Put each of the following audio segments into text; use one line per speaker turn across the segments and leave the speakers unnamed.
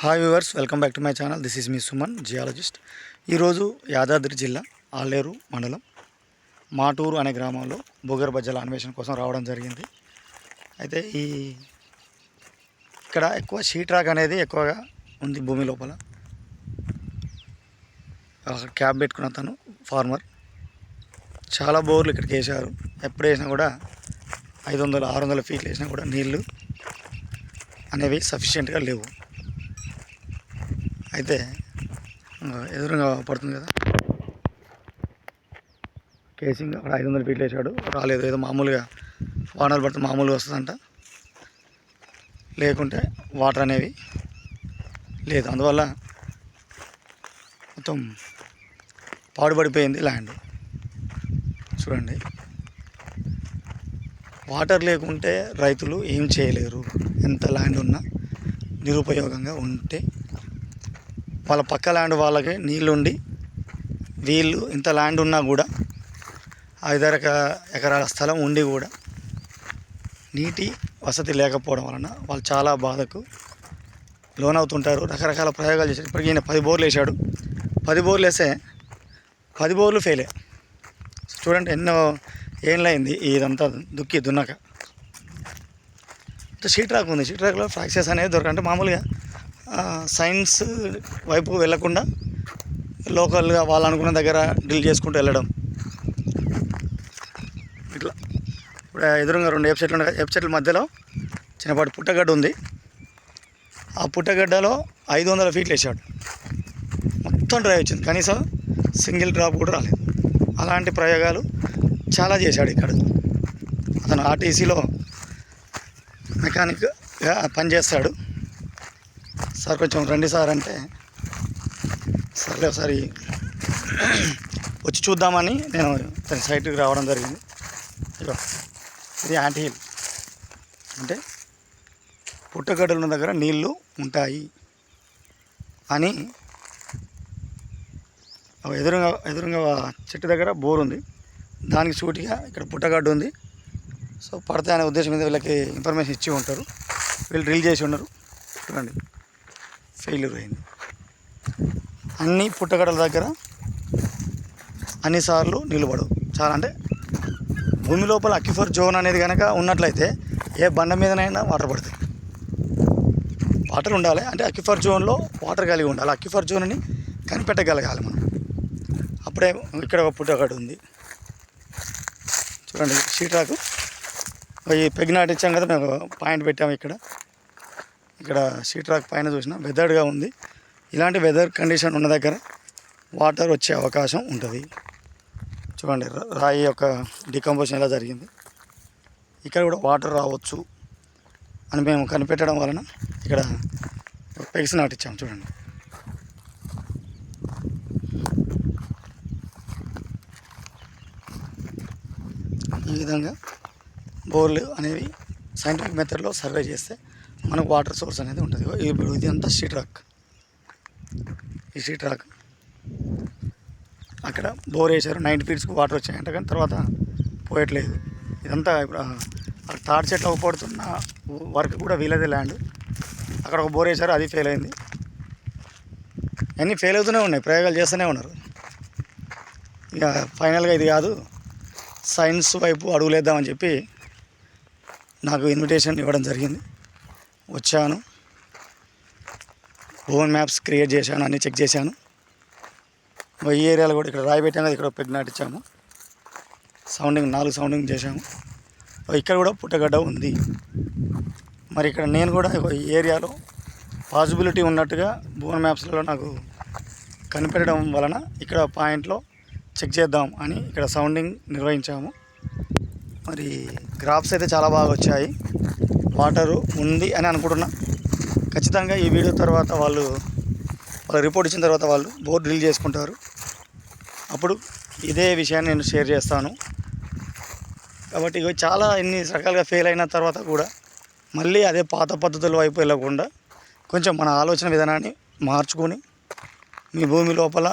Hi viewers welcome back to my channel this is me Suman geologist ఈరోజు యాదాద్రి జిల్లా ఆలేరు మండలం మాటూరు అనే గ్రామంలో భూగర్భ జల అన్వేషణ కోసం రావడం జరిగింది. అయితే ఈ ఇక్కడ ఎక్కువ షీట్ రాక్ అనేది ఎక్కువగా ఉంది భూమి లోపల. క్యాబ్ పెట్టుకున్న తను ఫార్మర్ చాలా బోర్లు ఇక్కడికి వేశారు ఎప్పుడు వేసినా కూడా ఐదు వందల ఆరు వందల ఫీట్లు వేసినా కూడా నీళ్ళు అనేవి సఫిషియెంట్గా లేవు. అయితే ఎదురుగా పడుతుంది కదా. కేసింగ్ అక్కడ ఐదు వందల ఫీట్లు వేసాడు రాలేదు. ఏదో మామూలుగా వానలు పడితే మామూలుగా వస్తుందంట. లేకుంటే వాటర్ అనేవి లేదు. అందువల్ల మొత్తం పాడుపడిపోయింది ల్యాండ్. చూడండి. వాటర్ లేకుంటే రైతులు ఏం చేయలేరు. ఎంత ల్యాండ్ ఉన్నా నిరుపయోగంగా ఉంటే వాళ్ళ పక్క ల్యాండ్ వాళ్ళకి నీళ్ళుండి వీళ్ళు ఇంత ల్యాండ్ ఉన్నా కూడా ఐదారు ఎకరాల స్థలం ఉండి కూడా నీటి వసతి లేకపోవడం వలన వాళ్ళు చాలా బాధకు లోనవుతుంటారు. రకరకాల ప్రయోగాలు చేశారు. ఇప్పటికి ఈయన పది బోర్లు వేసాడు పది బోర్లు వేస్తే పది బోర్లు ఫెయిలే స్టూడెంట్ ఎన్నో ఏళ్ళైంది ఇదంతా దుక్కి దున్నాక. సీట్రాక్ ఉంది. షీట్రాక్లో ఫ్రాక్చర్స్ అనేది దొరకంటే మామూలుగా సైన్స్ వైపు వెళ్ళకుండా లోకల్గా వాళ్ళు అనుకున్న దగ్గర డీల్ చేసుకుంటూ వెళ్ళడం. ఇట్లా. ఇప్పుడు ఎదురుగా రెండు వెబ్సైట్లు చెట్లు ఉన్నాయి మధ్యలో చిన్నపాటి పుట్టగడ్డ ఉంది. ఆ పుట్టగడ్డలో ఐదు వందల ఫీట్లు వేసాడు మొత్తం డ్రైవ్ వచ్చింది. కనీసం సింగిల్ డ్రాప్ కూడా రాలేదు. అలాంటి ప్రయోగాలు చాలా చేశాడు ఇక్కడ. అతను ఆర్టీసీలో మెకానిక్గా పనిచేస్తాడు. సార్ కొంచెం రండి సార్ అంటే సర్లే ఒకసారి వచ్చి చూద్దామని నేను తన సైట్కి రావడం జరిగింది. ఇదిగో ఇది యాంటీ హిల్. అంటే పుట్టగడ్డలు ఉన్న దగ్గర నీళ్ళు ఉంటాయి అని ఎదురుగా ఎదురుగా చెట్టు దగ్గర బోర్ ఉంది. దానికి సూటిగా ఇక్కడ పుట్టగడ్డ ఉంది. సో పడతాయి అనే ఉద్దేశం మీద వీళ్ళకి ఇన్ఫర్మేషన్ ఇచ్చి ఉంటారు. వీళ్ళు డ్రిల్ చేసి ఉన్నారు చూడండి ఫెయిల్యూర్ అయింది అన్ని పుట్టగడల దగ్గర అన్నిసార్లు నిలబడవు చాలా అంటే భూమి లోపల అక్యుఫర్ జోన్ అనేది కనుక ఉన్నట్లయితే ఏ బండ మీదనైనా వాటర్ పడుతుంది వాటర్ ఉండాలి. అంటే అక్యుఫర్ జోన్లో వాటర్ కలిగి ఉండాలి. అక్యుఫర్ జోన్ని కనిపెట్టగలగాలి మనం. అప్పుడే ఇక్కడ ఒక పుట్టగడ ఉంది. చూడండి షీట్రాకు ఈ పెగ్ నాటించాం కదా మేము పాయింట్ పెట్టాము ఇక్కడ. ఇక్కడ షీట్ రాక్ పైన చూసిన వెదర్డ్గా ఉంది. ఇలాంటి వెదర్ కండిషన్ ఉన్న దగ్గర వాటర్ వచ్చే అవకాశం ఉంటుంది. చూడండి రాయి యొక్క డికంపోజిషన్ ఎలా జరిగింది. ఇక్కడ కూడా వాటర్ రావచ్చు అని మేము కనిపెట్టడం వలన ఇక్కడ పెగ్స్ నాటించాం చూడండి. ఈ విధంగా బోర్లు అనేవి సైంటిఫిక్ మెథడ్లో సర్వే చేస్తే మనకు వాటర్ సోర్స్ అనేది ఉంటుంది. ఇప్పుడు ఇది అంతా షీట్ రాక్ ఈ షీట్ రాక్ అక్కడ బోర్ వేశారు. నైన్ ఫీట్స్కి వాటర్ వచ్చాయంట కానీ తర్వాత పోయట్లేదు. ఇదంతా ఇప్పుడు అక్కడ తాడి చెట్లు అవ్వబడుతున్న వర్క్ కూడా వీలదే ల్యాండ్ అక్కడ ఒక బోర్ వేశారు అది ఫెయిల్ అయింది. అన్నీ ఫెయిల్ అవుతూనే ఉన్నాయి. ప్రయోగాలు చేస్తూనే ఉన్నారు. ఇక ఫైనల్గా ఇది కాదు. సైన్స్ వైపు అడుగులేద్దామని చెప్పి నాకు ఇన్విటేషన్ ఇవ్వడం జరిగింది. వచ్చాను. ఓన్ మ్యాప్స్ క్రియేట్ చేశాను అన్నీ చెక్ చేశాను. ఈ ఏరియాలో కూడా ఇక్కడ రాయి ఇక్కడ పెగ్ నాటించాము సౌండింగ్ నాలుగు సౌండింగ్ చేశాము. ఇక్కడ కూడా పుట్టగడ్డ ఉంది. మరి ఇక్కడ నేను కూడా ఈ ఏరియాలో పాసిబిలిటీ ఉన్నట్టుగా బోన్ మ్యాప్స్లో నాకు కనిపెట్టడం వలన ఇక్కడ పాయింట్లో చెక్ చేద్దాం అని ఇక్కడ సౌండింగ్ నిర్వహించాము. మరి గ్రాఫ్స్ అయితే చాలా బాగా వచ్చాయి. వాటరు ఉంది అని అనుకుంటున్నా. ఖచ్చితంగా ఈ వీడియో తర్వాత వాళ్ళు వాళ్ళ రిపోర్ట్ ఇచ్చిన తర్వాత వాళ్ళు బోర్ డ్రిల్ చేసుకుంటారు. అప్పుడు ఇదే విషయాన్ని నేను షేర్ చేస్తాను. కాబట్టి ఇవి చాలా ఎన్ని రకాలుగా ఫెయిల్ అయిన తర్వాత కూడా మళ్ళీ అదే పాత పద్ధతుల వైపు వెళ్ళకుండా కొంచెం మన ఆలోచన విధానాన్ని మార్చుకొని మీ భూమి లోపల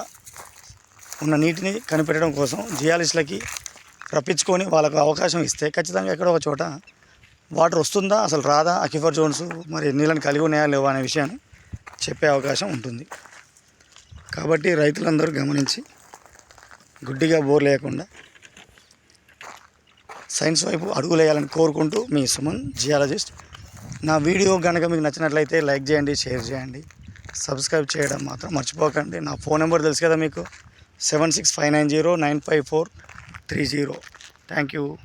ఉన్న నీటిని కనిపెట్టడం కోసం జియాలిస్టులకి రప్పించుకొని వాళ్ళకు అవకాశం ఇస్తే ఖచ్చితంగా ఎక్కడో ఒక చోట వాటర్ వస్తుందా అసలు రాదా? అకిఫర్ జోన్స్ మరి నీళ్ళని కలిగి ఉన్నాయా లేవా అనే విషయాన్ని చెప్పే అవకాశం ఉంటుంది. కాబట్టి రైతులందరూ గమనించి గుడ్డిగా బోర్ లేకుండా సైన్స్ వైపు అడుగులేయాలని కోరుకుంటూ మీ సుమన్ జియాలజిస్ట్. నా వీడియో కనుక మీకు నచ్చినట్లయితే లైక్ చేయండి షేర్ చేయండి సబ్స్క్రైబ్ చేయడం మాత్రం మర్చిపోకండి. నా ఫోన్ నెంబర్ తెలుసు కదా మీకు? Seven six five nine zero nine five four three zero. Thank you.